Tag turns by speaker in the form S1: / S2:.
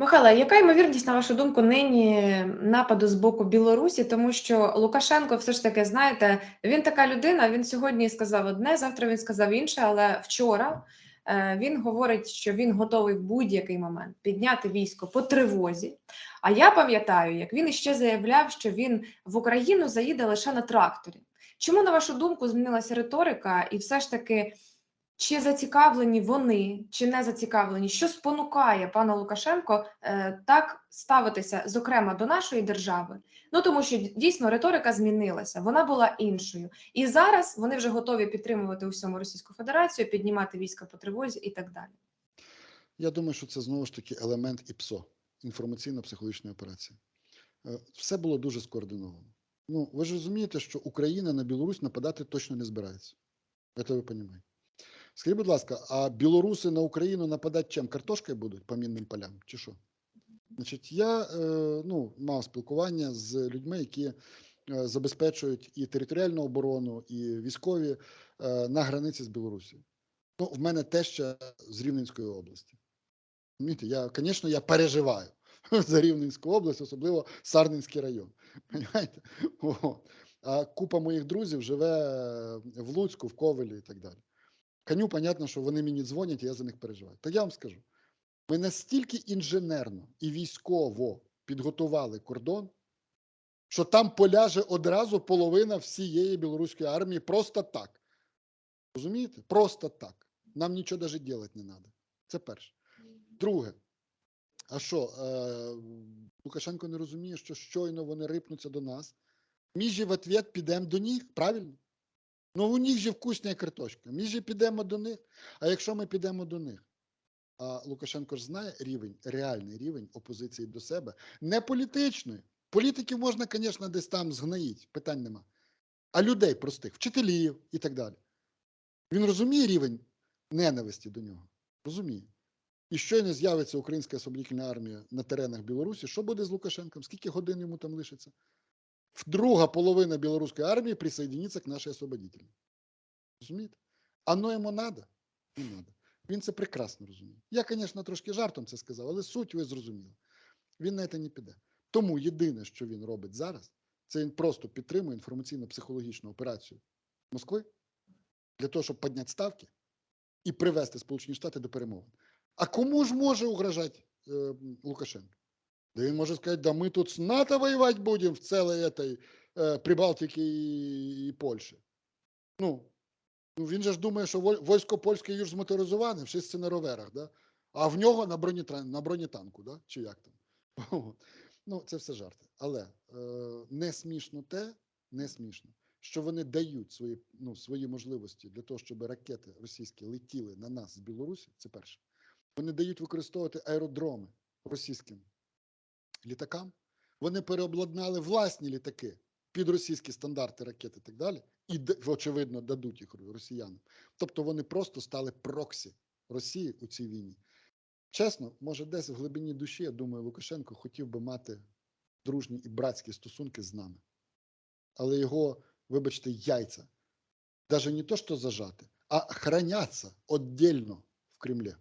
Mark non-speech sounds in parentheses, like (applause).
S1: Михайло, яка ймовірність, на вашу думку, нині нападу з боку Білорусі? Тому що Лукашенко, все ж таки, знаєте, він така людина. Він сьогодні сказав одне, завтра він сказав інше, але вчора е, він говорить, що він готовий в будь-який момент підняти військо по тривозі. А я пам'ятаю, як він іще заявляв, що він в Україну заїде лише на тракторі. Чому, на вашу думку, змінилася риторика, і все ж таки, чи зацікавлені вони, чи не зацікавлені? Що спонукає пана Лукашенко е, так ставитися, зокрема, до нашої держави? Ну тому що дійсно риторика змінилася, вона була іншою, і зараз вони вже готові підтримувати усьому Російську Федерацію, піднімати війська по тривозі і так далі.
S2: Я думаю, що це знову ж таки елемент ІПСО інформаційно-психологічної операції. Е, Все було дуже скоординовано. Ну, ви ж розумієте, що Україна на Білорусь нападати точно не збирається. Це ви розумієте. Скажіть, будь ласка, а білоруси на Україну нападати чим? Картошкою будуть по мінним полям? Чи що? Значить, я е, ну, мав спілкування з людьми, які е, забезпечують і територіальну оборону, і військові е, на границі з Білорусі. Ну, в мене теж з Рівненської області. Розумієте, я, звісно, я переживаю (laughs) за Рівненську область, особливо Сарненський район. (laughs) Понимаєте? А купа моїх друзів живе в Луцьку, в Ковелі і так далі. Коню, понятно, що вони мені дзвонять, і я за них переживаю. То я вам скажу: ми настільки інженерно і військово підготували кордон, що там поляже одразу половина всієї білоруської армії просто так. Розумієте? Просто так. Нам нічого навіть робити не треба. Це перше. Друге, а що, е, Лукашенко не розуміє, що щойно вони рипнуться до нас. Ми же в ответ підемо до них, правильно? Ну, у них же вкусна картошка. Ми же підемо до них. А якщо ми підемо до них, а Лукашенко ж знає рівень, реальний рівень опозиції до себе, не політичної. Політиків можна, звісно, десь там згноїти, питань нема. А людей простих, вчителів і так далі. Він розуміє рівень ненависті до нього. Розуміє. І щойно з'явиться Українська освободительна армія на теренах Білорусі, що буде з Лукашенком? Скільки годин йому там лишиться? Друга половина білоруської армії присоединиться к нашій освободительній. Розумієте? Оно йому треба? Не треба. Він це прекрасно розуміє. Я, звісно, трошки жартом це сказав, але суть ви зрозуміли. Він на це не піде. Тому єдине, що він робить зараз, це він просто підтримує інформаційно-психологічну операцію Москви для того, щоб підняти ставки і привести Сполучені Штати до перемовин. А кому ж може угрожати е, Лукашенко? Да він може сказати, да ми тут з НАТО воювати будемо в цілій этой, е, Прибалтиці і, і Польщі. Ну, ну, він же ж думає, що військо польське юж змоторизоване, всі на роверах, да? а в нього на, бронетан, на бронетанку, да? чи як там. (laughs) ну, це все жарти. Але е, не смішно те, не смішно, що вони дають свої, ну, свої можливості для того, щоб ракети російські летіли на нас з Білорусі, це перше. Вони дають використовувати аеродроми російським літакам. Вони переобладнали власні літаки під російські стандарти ракет і так далі, і, очевидно, дадуть їх росіянам. Тобто вони просто стали проксі Росії у цій війні. Чесно, може, десь в глибині душі, я думаю, Лукашенко хотів би мати дружні і братські стосунки з нами. Але його, вибачте, яйця, навіть не то, що зажати, а храняться віддільно в Кремлі.